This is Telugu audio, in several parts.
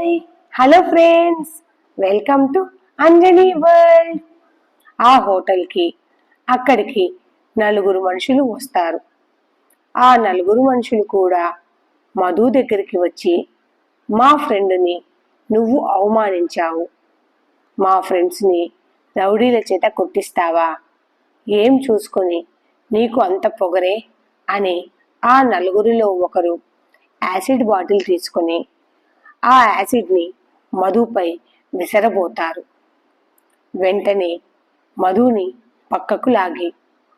Hi hello friends welcome to Anjani world ఆ హోటల్కి అక్కడికి నలుగురు మనుషులు వస్తారు. ఆ నలుగురు మనుషులు కూడా మధు దగ్గరికి వచ్చి మా ఫ్రెండ్ని నువ్వు అవమానించావు. మా ఫ్రెండ్స్ని రౌడీల చేత కొట్టిస్తావా? ఏం చూసుకొని నీకు అంత పొగరే? అని ఆ నలుగురిలో ఒకరు యాసిడ్ బాటిల్ తీసుకొని ఆ యాసిడ్ని మధుపై విసరబోతారు. వెంటనే మధుని పక్కకు లాగి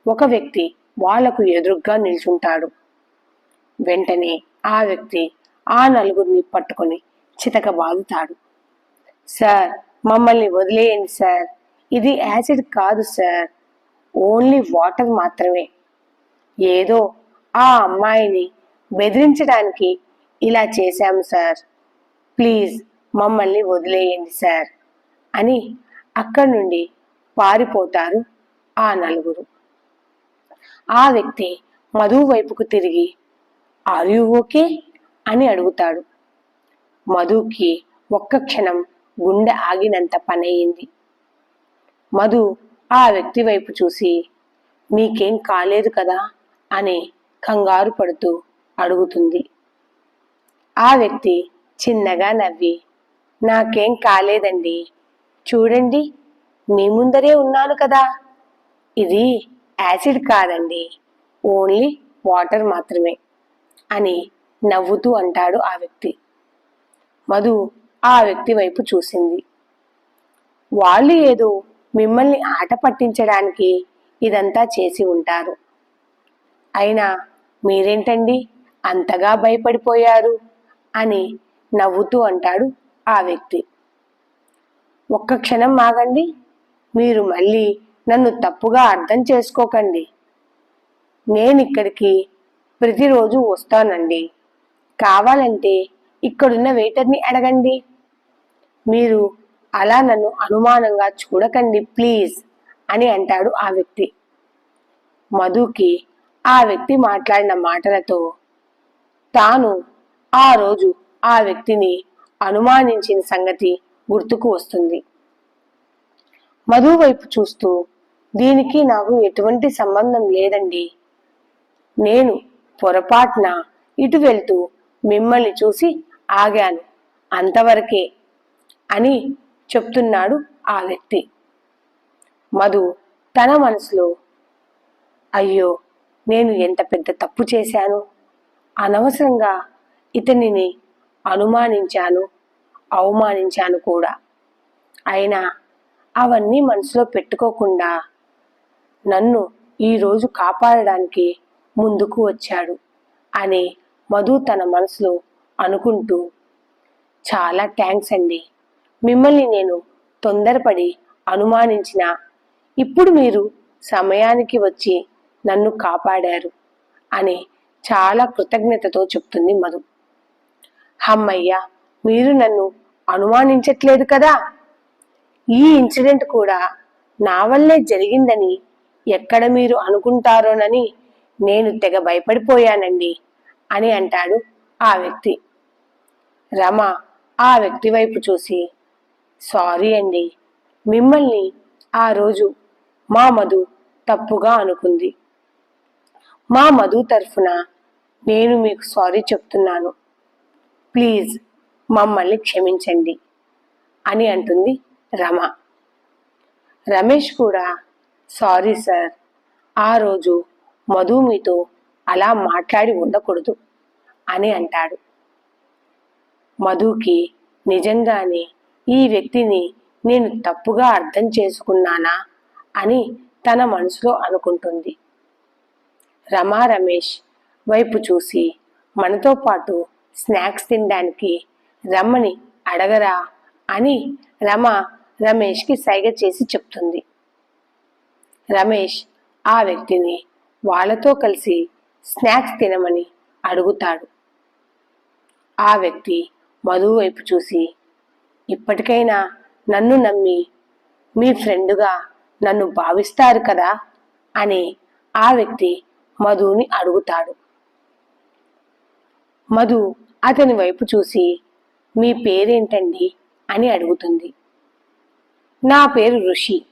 ఒక వ్యక్తి వాళ్ళకు ఎదురుగ్గా నిల్చుంటాడు. వెంటనే ఆ వ్యక్తి ఆ నలుగురిని పట్టుకొని చితక బాదుతాడు. సార్ మమ్మల్ని వదిలేయండి సార్. ఇది యాసిడ్ కాదు సార్. ఓన్లీ వాటర్ మాత్రమే. ఏదో ఆ అమ్మాయిని బెదిరించడానికి ఇలా చేశాము సార్. ప్లీజ్ మమ్మల్ని వదిలేయండి సార్ అని అక్కడి నుండి పారిపోతారు ఆ నలుగురు. ఆ వ్యక్తి మధు వైపుకు తిరిగి ఆర్ యు ఓకే అని అడుగుతాడు. మధుకి ఒక్క క్షణం గుండె ఆగినంత పనయింది. మధు ఆ వ్యక్తి వైపు చూసి మీకేం కాలేదు కదా? అని కంగారు పడుతూ అడుగుతుంది. ఆ వ్యక్తి చిన్నగా నవ్వి నాకేం కాలేదండి. చూడండి మీ ముందరే ఉన్నాను కదా. ఇది యాసిడ్ కాదండి. ఓన్లీ వాటర్ మాత్రమే అని నవ్వుతూ అంటాడు ఆ వ్యక్తి. మధు ఆ వ్యక్తి వైపు చూసింది. వాళ్ళు ఏదో మిమ్మల్ని ఆట పట్టించడానికి ఇదంతా చేసి ఉంటారు. అయినా మీరేంటండి అంతగా భయపడిపోయారు? అని నవ్వుతూ అంటాడు ఆ వ్యక్తి. ఒక్క క్షణం ఆగండి. మీరు మళ్ళీ నన్ను తప్పుగా అర్థం చేసుకోకండి. నేను ఇక్కడికి ప్రతిరోజు వస్తానండి. కావాలంటే ఇక్కడున్న వెయిటర్ని అడగండి. మీరు అలా నన్ను అనుమానంగా చూడకండి ప్లీజ్ అని అంటాడు ఆ వ్యక్తి. మధుకి ఆ వ్యక్తి మాట్లాడిన మాటలతో తాను ఆ రోజు ఆ వ్యక్తిని అనుమానించిన సంగతి గుర్తుకు వస్తుంది. మధు వైపు చూస్తూ దీనికి నాకు ఎటువంటి సంబంధం లేదండి. నేను పొరపాటున ఇటు వెళ్తూ మిమ్మల్ని చూసి ఆగాను. అంతవరకే అని చెప్తున్నాడు ఆ వ్యక్తి. మధు తన మనసులో అయ్యో నేను ఎంత పెద్ద తప్పు చేశాను? అనవసరంగా ఇతనిని అనుమానించాను అవమానించాను కూడా. అయినా అవన్నీ మనసులో పెట్టుకోకుండా నన్ను ఈరోజు కాపాడడానికి ముందుకు వచ్చాడు అని మధు తన మనసులో అనుకుంటూ చాలా థ్యాంక్స్ అండి. మిమ్మల్ని నేను తొందరపడి అనుమానించిన ఇప్పుడు మీరు సమయానికి వచ్చి నన్ను కాపాడారు అని చాలా కృతజ్ఞతతో చెప్తుంది మధు. హమ్మయ్య మీరు నన్ను అనుమానించట్లేదు కదా? ఈ ఇన్సిడెంట్ కూడా నా వల్లే జరిగిందని ఎక్కడ మీరు అనుకుంటారోనని నేను తెగ భయపడిపోయానండి అని అంటాడు ఆ వ్యక్తి. రమ ఆ వ్యక్తి వైపు చూసి సారీ అండి మిమ్మల్ని ఆ రోజు మా మధు తప్పుగా అనుకుంది. మా మధు తరఫున నేను మీకు సారీ చెప్తున్నాను. ప్లీజ్ మమ్మల్ని క్షమించండి అని అంటుంది రమ. రమేష్ కూడా సారీ సార్ ఆ రోజు మధు మీతో అలా మాట్లాడి ఉండకూడదు అని అంటాడు. మధుకి నిజంగానే ఈ వ్యక్తిని నేను తప్పుగా అర్థం చేసుకున్నానా అని తన మనసులో అనుకుంటుంది. రమా రమేష్ వైపు చూసి మనతో పాటు స్నాక్స్ తినడానికి రమ్మని అడగరా అని రమ రమేష్కి సైగ చేసి చెప్తుంది. రమేష్ ఆ వ్యక్తిని వాళ్ళతో కలిసి స్నాక్స్ తినమని అడుగుతాడు. ఆ వ్యక్తి మధు వైపు చూసి ఇప్పటికైనా నన్ను నమ్మి మీ ఫ్రెండుగా నన్ను భావిస్తారు కదా? అని ఆ వ్యక్తి మధుని అడుగుతాడు. మధు అతని వైపు చూసి మీ పేరేంటండి? అని అడుగుతుంది. నా పేరు ఋషి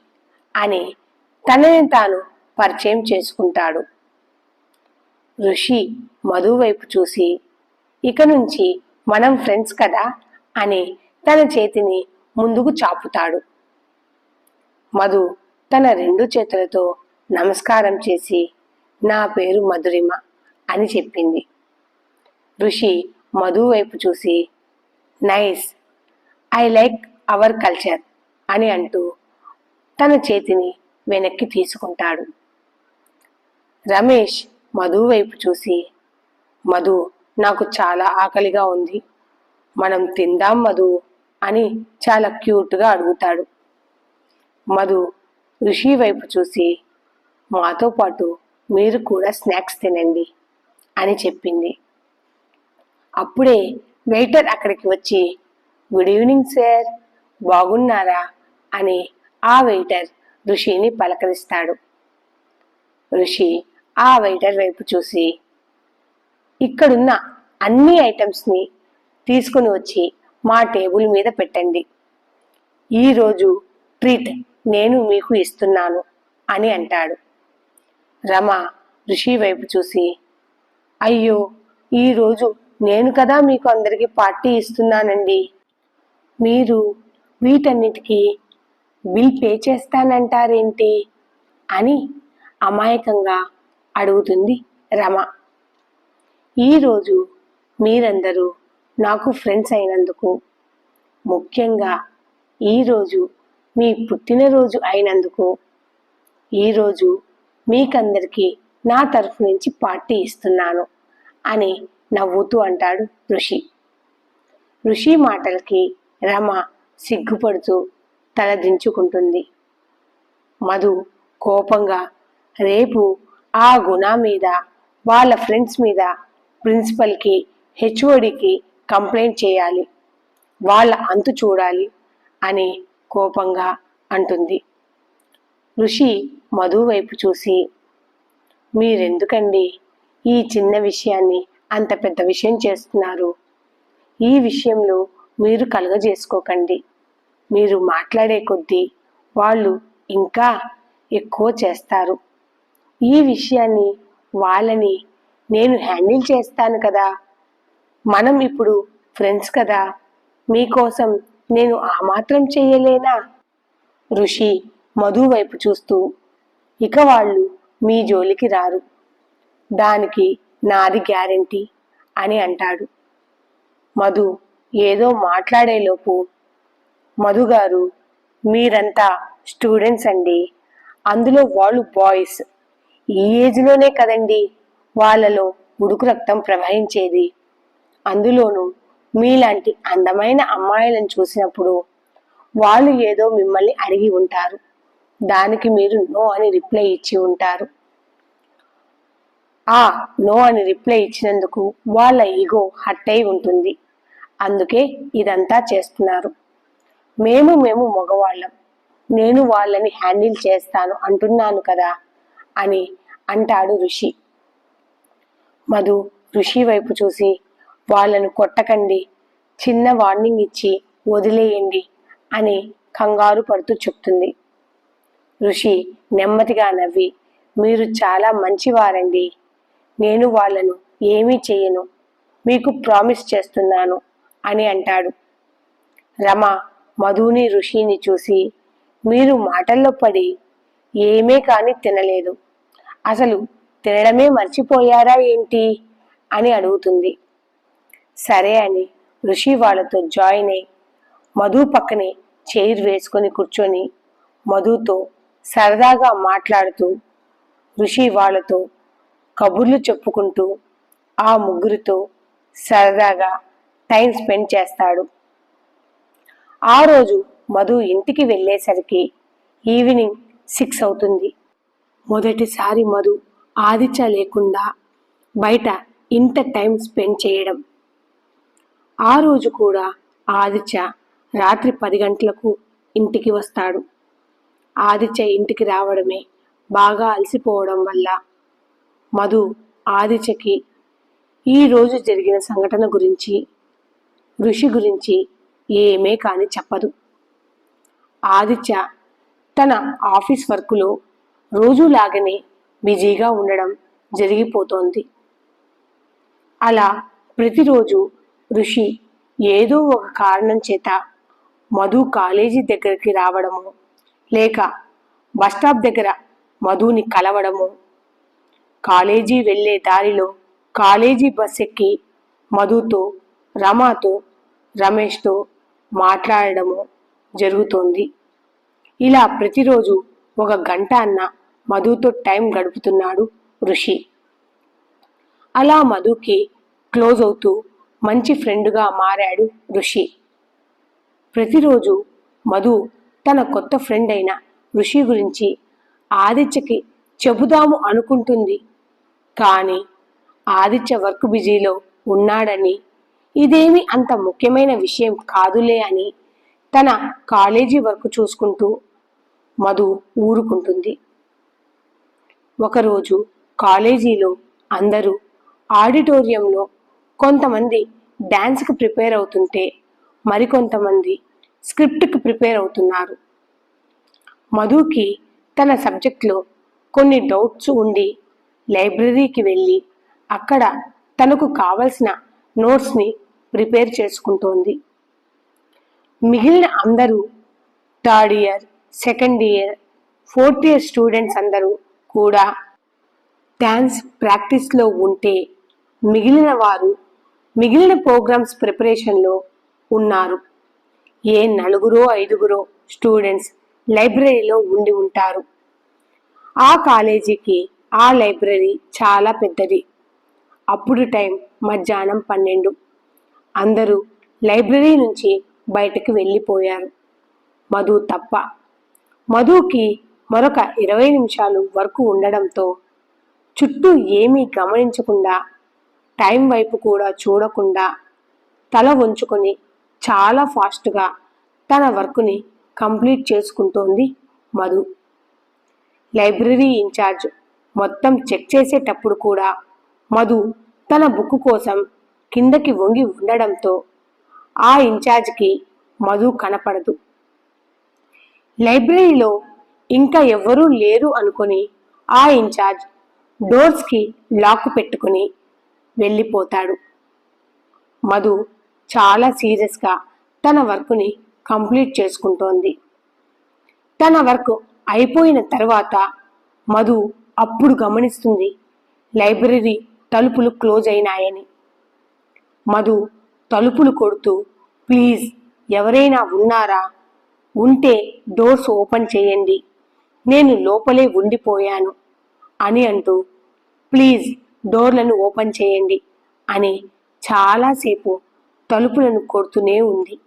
అని తనని తాను పరిచయం చేసుకుంటాడు. ఋషి మధు వైపు చూసి ఇక నుంచి మనం ఫ్రెండ్స్ కదా? అని తన చేతిని ముందుకు చాపుతాడు. మధు తన రెండు చేతులతో నమస్కారం చేసి నా పేరు మధురిమ అని చెప్పింది. ఋషి మధు వైపు చూసి nice I like our culture అని అంటూ తన చేతిని వెనక్కి తీసుకుంటాడు. రమేష్ మధు వైపు చూసి మధు నాకు చాలా ఆకలిగా ఉంది. మనం తిందాం మధు అని చాలా క్యూట్గా అడుగుతాడు. మధు ఋషి వైపు చూసి మాతో పాటు మీరు కూడా స్నాక్స్ తినండి అని చెప్పింది. అప్పుడే వెయిటర్ అక్కడికి వచ్చి గుడ్ ఈవినింగ్ సార్ బాగున్నారా? అని ఆ వెయిటర్ ఋషిని పలకరిస్తాడు. ఋషి ఆ వెయిటర్ వైపు చూసి ఇక్కడున్న అన్ని ఐటమ్స్ని తీసుకుని వచ్చి మా టేబుల్ మీద పెట్టండి. ఈరోజు ట్రీట్ నేను మీకు ఇస్తున్నాను అని అంటాడు. రమ ఋషి వైపు చూసి అయ్యో ఈరోజు నేను కదా మీకు అందరికీ పార్టీ ఇస్తున్నానండి. మీరు వీటన్నిటికీ బిల్ పే చేస్తానంటారేంటి? అని అమాయకంగా అడుగుతుంది రమ. ఈరోజు మీరందరూ నాకు ఫ్రెండ్స్ అయినందుకు ముఖ్యంగా ఈరోజు మీ పుట్టినరోజు అయినందుకు ఈరోజు మీకందరికీ నా తరఫు నుంచి పార్టీ ఇస్తున్నాను అని నవ్వుతూ అంటాడు ఋషి. ఋషి మాటలకి రమ సిగ్గుపడుతూ తలదించుకుంటుంది మధు కోపంగా రేపు ఆ గుణ మీద వాళ్ళ ఫ్రెండ్స్ మీద ప్రిన్సిపల్కి హెచ్ఓడికి కంప్లైంట్ చేయాలి. వాళ్ళ అంతు చూడాలి అని కోపంగా అంటుంది. ఋషి మధు వైపు చూసి మీరెందుకండి ఈ చిన్న విషయాన్ని అంత పెద్ద విషయం చేస్తున్నారు. ఈ విషయంలో మీరు కలగజేసుకోకండి. మీరు మాట్లాడే కొద్దీ వాళ్ళు ఇంకా ఎక్కువ చేస్తారు. ఈ విషయాన్ని వాళ్ళని నేను హ్యాండిల్ చేస్తాను కదా. మనం ఇప్పుడు ఫ్రెండ్స్ కదా. మీకోసం నేను ఆ మాత్రం చేయలేనా? ఋషి మధు వైపు చూస్తూ ఇక వాళ్ళు మీ జోలికి రారు. దానికి నాది గ్యారెంటీ అని అంటాడు. మధు ఏదో మాట్లాడేలోపు మధు గారు మీరంతా స్టూడెంట్స్ అండి. అందులో వాళ్ళు బాయ్స్. ఈ ఏజ్లోనే కదండి వాళ్ళలో ఉడుకు రక్తం ప్రవహించేది. అందులోనూ మీలాంటి అందమైన అమ్మాయిలను చూసినప్పుడు వాళ్ళు ఏదో మిమ్మల్ని అడిగి ఉంటారు. దానికి మీరు నో అని రిప్లై ఇచ్చి ఉంటారు. ఆ నో అని రిప్లై ఇచ్చినందుకు వాళ్ళ ఈగో హట్ అయి ఉంటుంది. అందుకే ఇదంతా చేస్తున్నారు. మేము మేము మగవాళ్ళం. నేను వాళ్ళని హ్యాండిల్ చేస్తాను అంటున్నాను కదా అని అంటాడు ఋషి. మధు ఋషి వైపు చూసి వాళ్ళను కొట్టకండి చిన్న వార్నింగ్ ఇచ్చి వదిలేయండి అని కంగారు పడుతూ చెప్తుంది. ఋషి నెమ్మదిగా నవ్వి మీరు చాలా మంచివారండి నేను వాళ్ళను ఏమీ చేయను. మీకు ప్రామిస్ చేస్తున్నాను అని అంటాడు. రమ మధుని ఋషిని చూసి మీరు మాటల్లో పడి ఏమే కానీ తినలేదు. అసలు తినడమే మర్చిపోయారా ఏంటి? అని అడుగుతుంది. సరే అని ఋషి వాళ్ళతో జాయిన్ అయి మధు పక్కనే చైర్ వేసుకొని కూర్చొని మధుతో సరదాగా మాట్లాడుతూ ఋషి వాళ్ళతో కబుర్లు చెప్పుకుంటూ ఆ ముగ్గురితో సరదాగా టైం స్పెండ్ చేస్తాడు. ఆ రోజు మధు ఇంటికి వెళ్ళేసరికి ఈవినింగ్ సిక్స్ అవుతుంది. మొదటిసారి మధు ఆదిత్య లేకుండా బయట ఇంత టైం స్పెండ్ చేయడం. ఆ రోజు కూడా ఆదిత్య రాత్రి పది గంటలకు ఇంటికి వస్తాడు. ఆదిత్య ఇంటికి రావడమే బాగా అలసిపోవడం వల్ల మధు ఆదిచకి ఈ రోజు జరిగిన సంఘటన గురించి ఋషి గురించి ఏమే కాని చెప్పదు. ఆదిత్య తన ఆఫీస్ వర్క్లో రోజులాగనే బిజీగా ఉండడం జరిగిపోతోంది. అలా ప్రతిరోజు ఋషి ఏదో ఒక కారణం చేత మధు కాలేజీ దగ్గరికి రావడము లేక బస్టాప్ దగ్గర మధుని కలవడము కాలేజీ వెళ్ళే దారిలో కాలేజీ బస్ ఎక్కి మధుతో రమాతో రమేష్తో మాట్లాడడము జరుగుతోంది. ఇలా ప్రతిరోజు ఒక గంట అన్న మధుతో టైం గడుపుతున్నాడు ఋషి. అలా మధుకి క్లోజ్ అవుతూ మంచి ఫ్రెండ్గా మారాడు ఋషి. ప్రతిరోజు మధు తన కొత్త ఫ్రెండ్ అయిన ఋషి గురించి ఆదిత్యకి చెబుదాము అనుకుంటుంది కానీ ఆదిత్య వర్క్ బిజీలో ఉన్నాడని. ఇదేమి అంత ముఖ్యమైన విషయం కాదులే అని తన కాలేజీ వర్క్ చూసుకుంటూ మధు ఊరుకుంటుంది. ఒకరోజు కాలేజీలో అందరూ ఆడిటోరియంలో కొంతమంది డ్యాన్స్కి ప్రిపేర్ అవుతుంటే మరికొంతమంది స్క్రిప్ట్కి ప్రిపేర్ అవుతున్నారు. మధుకి తన సబ్జెక్ట్లో కొన్ని డౌట్స్ ఉండి లైబ్రరీకి వెళ్ళి అక్కడ తనకు కావలసిన నోట్స్ని ప్రిపేర్ చేసుకుంటోంది. మిగిలిన అందరూ third year second year fourth year students అందరూ కూడా డ్యాన్స్ ప్రాక్టీస్లో ఉంటే మిగిలిన వారు మిగిలిన ప్రోగ్రామ్స్ ప్రిపరేషన్లో ఉన్నారు. ఏ నలుగురో ఐదుగురో స్టూడెంట్స్ లైబ్రరీలో ఉండి ఉంటారు. ఆ కాలేజీకి ఆ లైబ్రరీ చాలా పెద్దది. అప్పుడు టైం మధ్యాహ్నం పన్నెండు. అందరూ లైబ్రరీ నుంచి బయటకు వెళ్ళిపోయారు. మధు తప్ప. మధుకి మరొక ఇరవై నిమిషాలు వరకు ఉండడంతో చుట్టూ ఏమీ గమనించకుండా టైం వైపు కూడా చూడకుండా తల వంచుకొని చాలా ఫాస్ట్గా తన వర్క్ని కంప్లీట్ చేసుకుంటోంది మధు. లైబ్రరీ ఇన్ఛార్జ్ మొత్తం చెక్ చేసేటప్పుడు కూడా మధు తన బుక్ కోసం కిందకి వంగి ఉండడంతో ఆ ఇన్ఛార్జ్కి మధు కనపడదు. లైబ్రరీలో ఇంకా ఎవ్వరూ లేరు అనుకుని ఆ ఇన్ఛార్జ్ డోర్స్కి లాక్ పెట్టుకుని వెళ్ళిపోతాడు. మధు చాలా సీరియస్గా తన వర్క్ని కంప్లీట్ చేసుకుంటోంది. తన వర్క్ అయిపోయిన తర్వాత మధు అప్పుడు గమనిస్తుంది. లైబ్రరీ తలుపులు క్లోజ్ అయినాయని. మధు తలుపులు కొడుతూ ప్లీజ్ ఎవరైనా ఉన్నారా? ఉంటే డోర్స్ ఓపెన్ చేయండి. నేను లోపలే ఉండిపోయాను అని అంటూ ప్లీజ్ డోర్లను ఓపెన్ చేయండి అని చాలాసేపు తలుపులను కొడుతూనే ఉంది.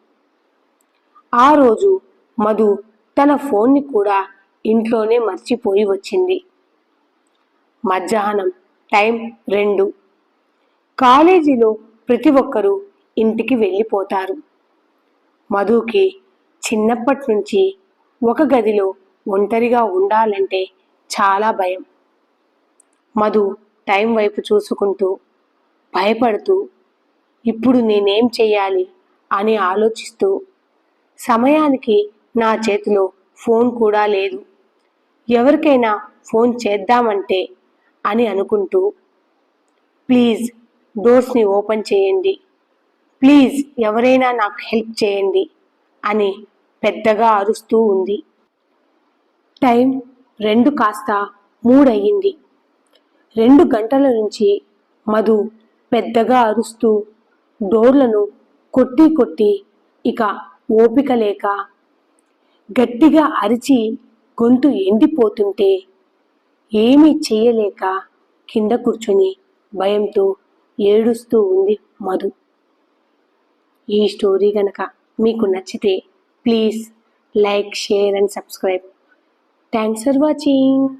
ఆ రోజు మధు తన ఫోన్ని కూడా ఇంట్లోనే మర్చిపోయి వచ్చింది. మధ్యాహ్నం టైం రెండు. కాలేజీలో ప్రతి ఒక్కరూ ఇంటికి వెళ్ళిపోతారు. మధుకి చిన్నప్పటి నుంచి ఒక గదిలో ఒంటరిగా ఉండాలంటే చాలా భయం. మధు టైం వైపు చూసుకుంటూ భయపడుతూ ఇప్పుడు నేనేం చేయాలి అని ఆలోచిస్తూ సమయానికి నా చేతిలో ఫోన్ కూడా లేదు. ఎవరికైనా ఫోన్ చేద్దామంటే అని అనుకుంటూ ప్లీజ్ డోర్స్ని ఓపెన్ చేయండి. ప్లీజ్ ఎవరైనా నాకు హెల్ప్ చేయండి అని పెద్దగా అరుస్తూ ఉంది. టైం రెండు కాస్త మూడయ్యింది. రెండు గంటల నుంచి మధు పెద్దగా అరుస్తూ డోర్లను కొట్టి కొట్టి ఇక ఓపిక లేక గట్టిగా అరిచి గొంతు ఎండిపోతుంటే ఏమీ చేయలేక కింద కూర్చొని భయంతో ఏడుస్తూ ఉంది మధు. ఈ స్టోరీ గనక మీకు నచ్చితే please like share and subscribe. Thanks for watching.